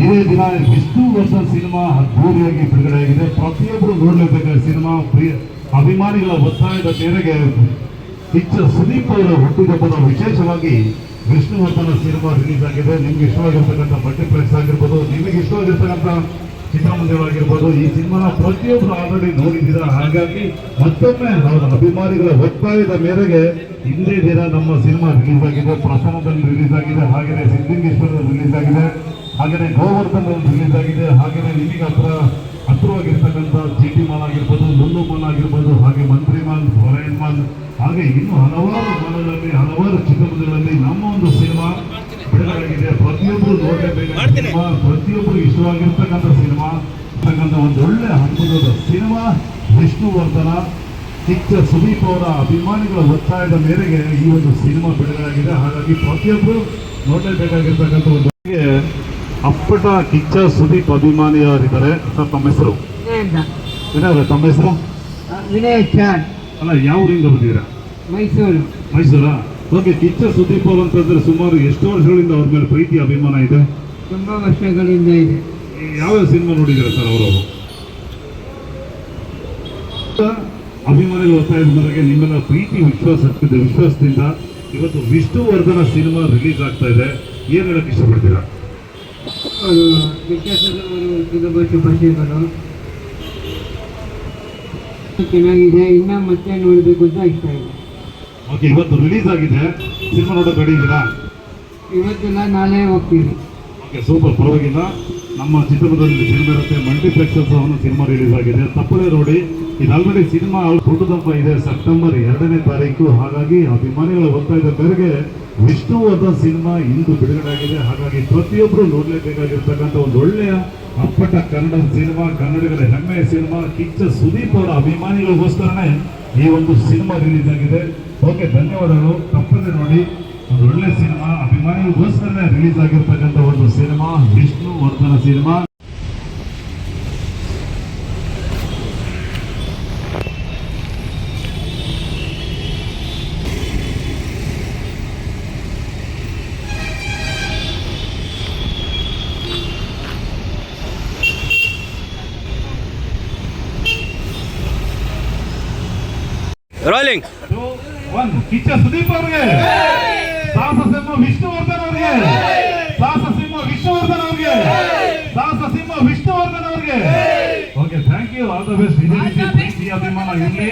ಇದೇ ದಿನ ವಿಷ್ಣು ವರ್ಷ ಸಿನಿಮಾ ಅದ್ದೂರಿಯಾಗಿ ಬಿಡುಗಡೆಯಾಗಿದೆ. ಪ್ರತಿಯೊಬ್ಬರು ನೋಡಲೇಬೇಕಾದ ಸಿನಿಮಾ, ಪ್ರಿಯ ಅಭಿಮಾನಿಗಳ ಒತ್ತಾಯದ ಮೇರೆಗೆ ಪಿಕ್ಚರ್ ಸುದೀಪ್ ಅವರ ಹುಟ್ಟಿದಬ್ಬದ ವಿಶೇಷವಾಗಿ ವಿಷ್ಣುವರ್ಧನ ಸಿನಿಮಾ ರಿಲೀಸ್ ಆಗಿದೆ. ನಿಮ್ಗೆ ಇಷ್ಟವಾಗಿರ್ತಕ್ಕಂಥ ಮಲ್ಟಿಪ್ಲೆಕ್ಸ್ ಆಗಿರ್ಬೋದು, ನಿಮಗೆ ಇಷ್ಟವಾಗಿರ್ತಕ್ಕಂಥ ಚಿತ್ರಮಂದಿರವಾಗಿರ್ಬೋದು ಈ ಸಿನಿಮಾನ ಪ್ರತಿಯೊಬ್ಬರು ಆಲ್ರೆಡಿ ನೋಡಿದ್ದೀರ? ಹಾಗಾಗಿ ಮತ್ತೊಮ್ಮೆ ಅವರ ಅಭಿಮಾನಿಗಳ ಒತ್ತಾಯದ ಮೇರೆಗೆ ಇಂದೇ ದಿನ ನಮ್ಮ ಸಿನಿಮಾ ರಿಲೀಸ್ ಆಗಿದೆ. ಪ್ರಸನ್ನದಲ್ಲಿ ರಿಲೀಸ್ ಆಗಿದೆ. ಹಾಗೆಯೇ ಸಿದ್ಧಿಂಗೇಶ್ವರದಲ್ಲಿ ರಿಲೀಸ್ ಆಗಿದೆ. ಹಾಗೆಯೇ ಗೋವರ್ಧನ್ ರಿಲೀಸ್ ಆಗಿದೆ. ಹಾಗೆಯೇ ನಿಮಗೆ ಹತ್ರ ಹತ್ರವಾಗಿರ್ತಕ್ಕಂಥ ಜಿ ಟಿ ಮಾಲ್ ಆಗಿರ್ಬೋದು ಲುಲ್ಲು ಮಾಲ್ ಆಗಿರ್ಬೋದು ಹಾಗೆ ಮಂತ್ರಿ ಮಾಲ್ ಹೊರೈನ್ ಮಾಲ್ ಹಾಗೆ ಇನ್ನು ಹಲವಾರು ಮಾಲ್ಗಳಲ್ಲಿ ಹಲವಾರು ಚಿತ್ರಮಂದಿರಗಳಲ್ಲಿ ನಮ್ಮ ಒಂದು ಸಿನಿಮಾ ಬಿಡುಗಡೆಯಾಗಿದೆ ಪ್ರತಿಯೊಬ್ಬರು ನೋಡಲೇಬೇಕಾದ ಪ್ರತಿಯೊಬ್ಬರು ಇಷ್ಟವಾಗಿರ್ತಕ್ಕಂಥ ಸಿನಿಮಾ ಇರ್ತಕ್ಕಂಥ ಒಂದು ಒಳ್ಳೆ ಅದ್ಭುತದ ಸಿನಿಮಾ ವಿಷ್ಣುವರ್ಧನ ಚಿಕ್ಕ ಸುದೀಪ್ ಅವರ ಅಭಿಮಾನಿಗಳ ಒತ್ತಾಯದ ಮೇರೆಗೆ ಈ ಒಂದು ಸಿನಿಮಾ ಬಿಡುಗಡೆಯಾಗಿದೆ ಹಾಗಾಗಿ ಪ್ರತಿಯೊಬ್ಬರು ನೋಡಲೇಬೇಕಾಗಿರ್ತಕ್ಕಂಥ ಒಂದು ಅಪ್ಪಟ ಕಿಚ್ಚ ಸುದೀಪ್ ಅಭಿಮಾನಿಯವರಿದ್ದಾರೆ ಸರ್ ತಮ್ಮ ಹೆಸರು? ಏನಾದ್ರೆ ತಮ್ಮ ಹೆಸರು? ವಿನಯ್ ಚಾರ್ ಅಲ್ಲ ಯಾವ ಊರಿಂದ ಬಂದಿದ್ದೀರಾ? ಮೈಸೂರು. ಮೈಸೂರಾ? ಓಕೆ ಕಿಚ್ಚ ಸುದೀಪ್ ಅವರು ಅಂತಂದ್ರೆ ಸುಮಾರು ಎಷ್ಟು ವರ್ಷಗಳಿಂದ ಅವ್ರ ಮೇಲೆ ಪ್ರೀತಿ ಅಭಿಮಾನ ಇದೆ? ತುಂಬ ವರ್ಷಗಳಿಂದ ಇದೆ. ಯಾವ್ಯಾವ ಸಿನಿಮಾ ನೋಡಿದ್ದೀರಾ ಸರ್ ಅವರು? ಅಭಿಮಾನಿಗಳು ಒತ್ತಾಯದ ಮೇರೆಗೆ ನಿಮ್ಮೆಲ್ಲ ಪ್ರೀತಿ ವಿಶ್ವಾಸ ವಿಶ್ವಾಸದಿಂದ ಇವತ್ತು ವಿಷ್ಣುವರ್ಧನ ಸಿನಿಮಾ ರಿಲೀಸ್ ಆಗ್ತಾ ಇದೆ. ಏನು ಹೇಳಕ್ ಇಷ್ಟಪಡ್ತೀರಾ? ಹುಟ್ಟಿದಬ್ಬ ಶುಭಾಶಯಗಳು ಚೆನ್ನಾಗಿದೆ ಇನ್ನ ಮತ್ತೆ ನೋಡಬೇಕು ಅಂತ ಇಷ್ಟ ಇದೆ. ಓಕೆ ಇವತ್ತು ರಿಲೀಸ್ ಆಗಿದೆ. ಸಿನಿಮಾ ನೋಡೋಕೆ ರೆಡಿ ಇದ್ದೀರಾ? ಇವತ್ತೆಲ್ಲ ನಾಳೆ ಹೋಗ್ತೀವಿ. ಓಕೆ ಸೂಪರ್ ಪರವಾಗಿಲ್ಲ. ನಮ್ಮ ಚಿತ್ರದುರ್ಗದಲ್ಲಿ ಸಿನಿಮಾ ಇರುತ್ತೆ. ಮಲ್ಟಿಪ್ಲೆಕ್ಸಸ್ ಅವನು ಸಿನಿಮಾ ರಿಲೀಸ್ ಆಗಿದೆ. ತಪ್ಪದೇ ನೋಡಿ ಇದು ಆಲ್ರೆಡಿ ಸಿನಿಮಾ ದೊಡ್ಡದಪ್ಪ ಇದೆ. ಸೆಪ್ಟೆಂಬರ್ ಎರಡನೇ ತಾರೀಕು. ಹಾಗಾಗಿ ಅಭಿಮಾನಿಗಳ ಒತ್ತಾಯದ ಮೇರೆಗೆ ವಿಷ್ಣುವರ್ಧನ್ ಸಿನಿಮಾ ಇಂದು ಬಿಡುಗಡೆ ಆಗಿದೆ ಹಾಗಾಗಿ ಪ್ರತಿಯೊಬ್ಬರು ನೋಡಲೇಬೇಕಾಗಿರ್ತಕ್ಕಂಥ ಒಂದು ಒಳ್ಳೆಯ ಅಪ್ಪಟ ಕನ್ನಡ ಸಿನಿಮಾ ಕನ್ನಡಿಗರ ಹೆಮ್ಮೆಯ ಸಿನಿಮಾ, ಕಿಚ್ಚ ಸುದೀಪ್ ಅವರ ಅಭಿಮಾನಿಗಳಿಗೋಸ್ಕರನೇ ಈ ಒಂದು ಸಿನಿಮಾ ರಿಲೀಸ್ ಆಗಿದೆ. ಓಕೆ, ಧನ್ಯವಾದಗಳು. ತಪ್ಪದೆ ನೋಡಿ, ಒಂದು ಒಳ್ಳೆ ಸಿನಿಮಾ, ಅಭಿಮಾನಿಗಳಿಗೋಸ್ಕರನೇ ರಿಲೀಸ್ ಆಗಿರ್ತಕ್ಕಂಥ ಒಂದು cinema, Vishnuvardhana cinema. Rolling one Kichcha Sudeep ಅವರಿಗೆ. ಸಾಹಸ ಸಿಂಹ ವಿಷ್ಣುವರ್ಧನ್ ಅವರಿಗೆ. ಸಾಹಸ ಸಿಂಹ ವಿಷ್ಣುವರ್ಧನ್ ಅವರಿಗೆ. ಸಾಹಸ ಸಿಂಹ ವಿಷ್ಣುವರ್ಧನ್ ಅವರಿಗೆ. Okay thank you all the best ಇದೇ ರೀತಿ ಪ್ರೀತಿ ಅಭಿಮಾನ ಇರಲಿ.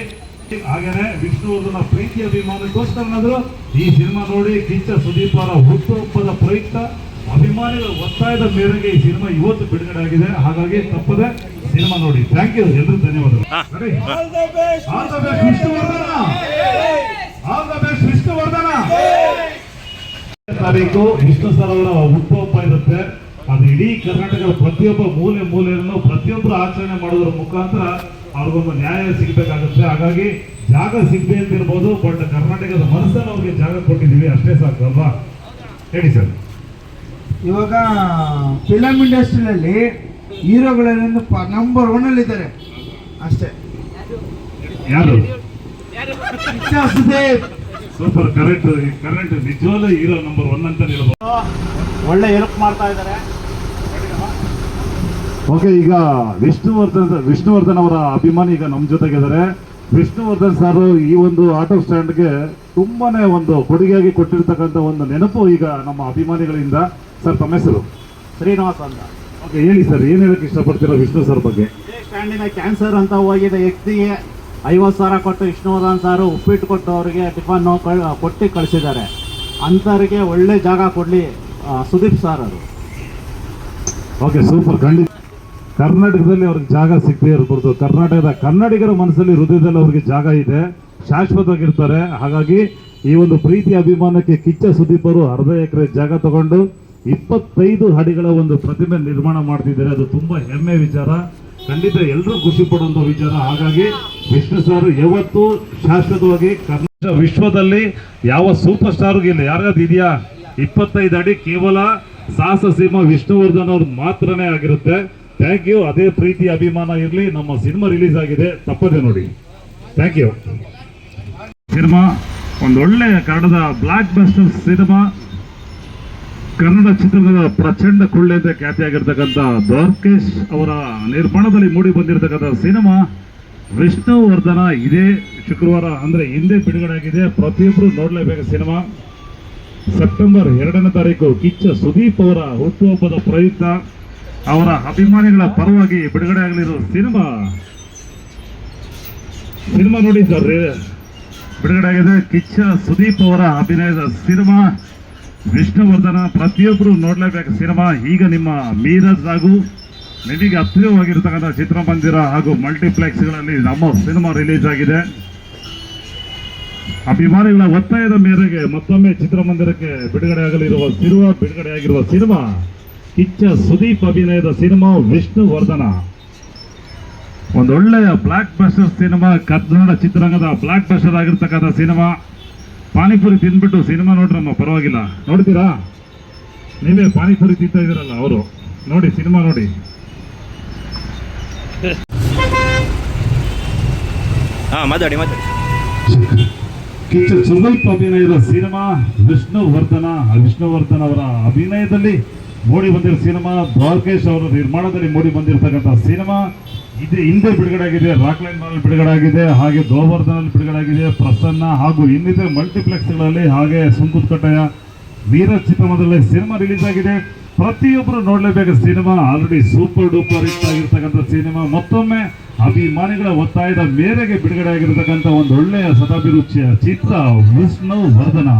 ಹಾಗೇನೆ ವಿಷ್ಣುವರ್ಧನ ಪ್ರೀತಿ ಅಭಿಮಾನಕ್ಕೋಸ್ಕರನಾದ್ರು ಈ ಸಿನಿಮಾ ನೋಡಿ ಕಿಚ್ಚ ಸುದೀಪ್ ಅವರ ಹುಟ್ಟುಹಬ್ಬದ ಪ್ರಯುಕ್ತ ಅಭಿಮಾನಿಗಳ ಒತ್ತಾಯದ ಮೇರೆಗೆ ಈ ಸಿನಿಮಾ ಇವತ್ತು ಬಿಡುಗಡೆ ಆಗಿದೆ. ಹಾಗಾಗಿ ತಪ್ಪದೆ ಸಿನಿಮಾ ನೋಡಿ. ಥ್ಯಾಂಕ್ ಯು ಎಲ್ಲರೂ ಧನ್ಯವಾದಗಳು. ಹಾ. Ready? All the best Vishnuvardhana all the best Vishnuvardhana ತಾರೀಕು ವಿಷ್ಣು ಸರ್ ಅವರ ಹುಟ್ಟುಹಬ್ಬ ಇರುತ್ತೆ. ಅದು ಇಡೀ ಕರ್ನಾಟಕದ ಪ್ರತಿಯೊಬ್ಬ ಮೂಲೆ ಮೂಲೆಯನ್ನು ಪ್ರತಿಯೊಬ್ಬರು ಆಚರಣೆ ಮಾಡೋದ್ರ ಮುಖಾಂತರ ಅವ್ರಿಗೊಂದು ನ್ಯಾಯ ಸಿಗಬೇಕಾಗುತ್ತೆ. ಹಾಗಾಗಿ ಜಾಗ ಸಿಗದೆ ಅಂತ ಇರ್ಬೋದು ಬಟ್ ಕರ್ನಾಟಕದ ಮನಸ್ಸನ್ನು ಅವ್ರಿಗೆ ಜಾಗ ಕೊಟ್ಟಿದ್ದೀವಿ. ಅಷ್ಟೇ ಸಾಕು ಅಲ್ವಾ? ಹೇಳಿ ಸರ್. ಇವಾಗ ಫಿಲಮ್ ಇಂಡಸ್ಟ್ರಿಯಲ್ಲಿ ಹೀರೋಗಳಲ್ಲಿ ನಂಬರ್ ಒನ್ ಅಲ್ಲಿ ಇದ್ದಾರೆ ಅಷ್ಟೇ. ಯಾರು? ಸೂಪರ್ ಕರೆಕ್ಟ್ ಕರೆಕ್ಟ್ ನಿಜವಾಗ್ಲೂ ಹೀರೋ ನಂಬರ್ ಒನ್ ಅಂತ ಹೇಳ್ಬೋದು ಒಳ್ಳೆ ಹೆಲ್ಪ್ ಮಾಡ್ತಾ ಇದ್ದಾರೆ. ಓಕೆ ಈಗ ವಿಷ್ಣುವರ್ಧನ್ ವಿಷ್ಣುವರ್ಧನ್ ಅವರ ಅಭಿಮಾನಿ ಈಗ ನಮ್ಮ ಜೊತೆಗಿದ್ದಾರೆ. ವಿಷ್ಣುವರ್ಧನ್ ಸರ್ ಈ ಒಂದು ಆಟೋ ಸ್ಟ್ಯಾಂಡ್ಗೆ ತುಂಬಾನೇ ಒಂದು ಕೊಡುಗೆಯಾಗಿ ಕೊಟ್ಟಿರ್ತಕ್ಕಂಥ ಒಂದು ನೆನಪು ಈಗ ನಮ್ಮ ಅಭಿಮಾನಿಗಳಿಂದ. ಸರ್ ತಮ್ಮ ಹೆಸರು? ಶ್ರೀನಿವಾಸ್ ಅಂತ. ಹೇಳಿ ಸರ್ ಏನು ಹೇಳಕ್ಕೆ ಇಷ್ಟಪಡ್ತೀರಾ ವಿಷ್ಣು ಸರ್ ಬಗ್ಗೆ? ಇದೇ ಸ್ಟ್ಯಾಂಡಿನ ಕ್ಯಾನ್ಸರ್ ಅಂತ ಹೋಗಿದ ವ್ಯಕ್ತಿಗೆ. ಐವತ್ತು ಸಾವಿರ ಕೊಟ್ಟು ವಿಷ್ಣುವರ್ಧನ್ ಸರ್ ಉಪ್ಪಿಟ್ಟು ಕೊಟ್ಟು ಅವರಿಗೆ ಟಿಫನ್ ಕೊಟ್ಟು ಕಳಿಸಿದ್ದಾರೆ. ಅಂಥವ್ರಿಗೆ ಒಳ್ಳೆ ಜಾಗ ಕೊಡಲಿ ಸುದೀಪ್ ಸರ್ ಅವರು. ಓಕೆ ಸೂಪರ್ ಖಂಡಿತ. ಕರ್ನಾಟಕದಲ್ಲಿ ಅವ್ರಿಗೆ ಜಾಗ ಸಿಗದೆ ಇರ್ಬೋದು ಕರ್ನಾಟಕದ ಕನ್ನಡಿಗರ ಮನಸ್ಸಲ್ಲಿ ಹೃದಯದಲ್ಲಿ ಅವ್ರಿಗೆ ಜಾಗ ಇದೆ. ಶಾಶ್ವತವಾಗಿರ್ತಾರೆ. ಹಾಗಾಗಿ ಈ ಒಂದು ಪ್ರೀತಿ ಅಭಿಮಾನಕ್ಕೆ ಕಿಚ್ಚ ಸುದೀಪ್ ಅವರು ಅರ್ಧ ಎಕರೆ ಜಾಗ ತಗೊಂಡು ಇಪ್ಪತ್ತೈದು ಅಡಿಗಳ ಒಂದು ಪ್ರತಿಮೆ ನಿರ್ಮಾಣ ಮಾಡ್ತಿದ್ದಾರೆ. ಅದು ತುಂಬಾ ಹೆಮ್ಮೆ ವಿಚಾರ. ಖಂಡಿತ ಎಲ್ಲರೂ ಖುಷಿ ಪಡುವಂತ ವಿಚಾರ. ಹಾಗಾಗಿ ವಿಷ್ಣು ಸರ್ ಯಾವತ್ತು ಶಾಶ್ವತವಾಗಿ ಕರ್ನಾಟಕ ವಿಶ್ವದಲ್ಲಿ ಯಾವ ಸೂಪರ್ ಸ್ಟಾರ್ಗೂ ಇಲ್ಲ. ಯಾರಾದ್ರೂ ಇದೆಯಾ? ಇಪ್ಪತ್ತೈದು ಅಡಿ ಕೇವಲ ಸಾಹಸ ಸಿಂಹ ವಿಷ್ಣುವರ್ಧನ್ ಅವ್ರ ಮಾತ್ರನೇ ಆಗಿರುತ್ತೆ. Thank you. ಅದೇ ಪ್ರೀತಿ, ಅಭಿಮಾನ ಇರಲಿ. ನಮ್ಮ ಸಿನಿಮಾ ರಿಲೀಸ್ ಆಗಿದೆ. ತಪ್ಪದೆ ನೋಡಿ. Thank you. ಸಿನಿಮಾ ಒಂದೊಳ್ಳೆ ಕನ್ನಡದ ಬ್ಲಾಕ್ ಬಸ್ಟರ್ ಸಿನಿಮಾ. ಕನ್ನಡ ಚಿತ್ರದ ಪ್ರಚಂಡ ಕೊಳ್ಳೆ ಅಂತ ಖ್ಯಾತಿಯಾಗಿರ್ತಕ್ಕಂಥ ದ್ವಾರಕೇಶ್ ಅವರ ನಿರ್ಮಾಣದಲ್ಲಿ ಮೂಡಿ ಬಂದಿರತಕ್ಕಂಥ ಸಿನಿಮಾ ವಿಷ್ಣುವರ್ಧನ ಇದೇ ಶುಕ್ರವಾರ, ಅಂದ್ರೆ ಹಿಂದೆ ಬಿಡುಗಡೆ ಆಗಿದೆ ಪ್ರತಿಯೊಬ್ಬರು ನೋಡಲೇಬೇಕು ಸಿನಿಮಾ. ಸೆಪ್ಟೆಂಬರ್ ಎರಡನೇ ತಾರೀಕು ಕಿಚ್ಚ ಸುದೀಪ್ ಅವರ ಹುಟ್ಟುಹಬ್ಬದ ಪ್ರಯುಕ್ತ. ಅವರ ಅಭಿಮಾನಿಗಳ ಪರವಾಗಿ ಬಿಡುಗಡೆ ಆಗಲಿರೋ ಸಿನಿಮಾ. ಸಿನಿಮಾ ನೋಡಿ ಸರ್ ಬಿಡುಗಡೆ ಆಗಿದೆ ಕಿಚ್ಚ ಸುದೀಪ್ ಅವರ ಅಭಿನಯದ ಸಿನಿಮಾ. ವಿಷ್ಣುವರ್ಧನ ಪ್ರತಿಯೊಬ್ಬರು ನೋಡಲೇಬೇಕು. ಸಿನಿಮಾ ಈಗ ನಿಮ್ಮ ಮೀರಜ್ ಹಾಗೂ ನಿಮಗೆ ಹತ್ತಿರವಾಗಿರ್ತಕ್ಕಂಥ ಚಿತ್ರಮಂದಿರ ಹಾಗೂ ಮಲ್ಟಿಪ್ಲೆಕ್ಸ್ಗಳಲ್ಲಿ ನಮ್ಮ ಸಿನಿಮಾ ರಿಲೀಸ್ ಆಗಿದೆ. ಅಭಿಮಾನಿಗಳ ಒತ್ತಾಯದ ಮೇರೆಗೆ ಮತ್ತೊಮ್ಮೆ ಚಿತ್ರಮಂದಿರಕ್ಕೆ ಬಿಡುಗಡೆ ಆಗಲಿರುವ ಸಿನಿಮಾ ಬಿಡುಗಡೆಯಾಗಿರುವ ಸಿನಿಮಾ, ಕಿಚ್ಚ ಸುದೀಪ್ ಅಭಿನಯದ ಸಿನಿಮಾ ವಿಷ್ಣುವರ್ಧನ. ಒಂದೊಳ್ಳೆಯ ಬ್ಲಾಕ್ ಬಸ್ಟರ್ ಸಿನಿಮಾ, ಕನ್ನಡ ಚಿತ್ರರಂಗದ ಬ್ಲಾಕ್ ಬಸ್ಟರ್ ಆಗಿರ್ತಕ್ಕಂಥ ಸಿನಿಮಾ. ಪಾನಿಪುರಿ ತಿಂದ್ಬಿಟ್ಟು ಸಿನಿಮಾ ನೋಡ್ರಮ್ಮ ಪರವಾಗಿಲ್ಲ. ನೋಡ್ತೀರಾ? ನೀವೇ ಪಾನಿಪುರಿ ತಿಂತಾ ಇದೀರಲ್ಲ ಅವರು. ನೋಡಿ ಸಿನಿಮಾ ನೋಡಿ. ಹಾಂ ಮಾತಾಡಿ ಮಾತಾಡಿ. ಸ್ವಲ್ಪ ಅಭಿನಯದ ಸಿನಿಮಾ ವಿಷ್ಣುವರ್ಧನ ವಿಷ್ಣುವರ್ಧನ್ ಅವರ ಅಭಿನಯದಲ್ಲಿ ಮೂಡಿ ಬಂದಿರೋ ಸಿನಿಮಾ ದ್ವಾರಕೇಶ್ ಅವರ ನಿರ್ಮಾಣದಲ್ಲಿ ಮೂಡಿ ಬಂದಿರತಕ್ಕಂಥ ಸಿನಿಮಾ ಇದು ಹಿಂದೆ ಬಿಡುಗಡೆ ಆಗಿದೆ ರಾಕ್ಲೈನ್ ಮಾಲ್ ಬಿಡುಗಡೆ ಆಗಿದೆ ಹಾಗೆ ಗೋವರ್ಧನಲ್ಲಿ ಬಿಡುಗಡೆ ಆಗಿದೆ ಪ್ರಸನ್ನ ಹಾಗೂ ಇನ್ನಿತರ ಮಲ್ಟಿಪ್ಲೆಕ್ಸ್ಗಳಲ್ಲಿ ಹಾಗೆ ಸುಂಕುತ್ಕಟ್ಟೆಯ ವೀರ ಚಿತ್ರಮಂದಿರದಲ್ಲಿ ಸಿನಿಮಾ ರಿಲೀಸ್ ಆಗಿದೆ. ಪ್ರತಿಯೊಬ್ಬರು ನೋಡಲೇಬೇಕು, cinema already super duper hit ಆಗಿರ್ತಕ್ಕಂಥ ಸಿನಿಮಾ. ಮತ್ತೊಮ್ಮೆ ಅಭಿಮಾನಿಗಳ ಒತ್ತಾಯದ ಮೇರೆಗೆ ಬಿಡುಗಡೆ ಆಗಿರತಕ್ಕಂಥ ಒಂದು ಒಳ್ಳೆಯ ಸದಾಭಿರುಚಿಯ ಚಿತ್ರ ವಿಷ್ಣು ವರ್ಧನ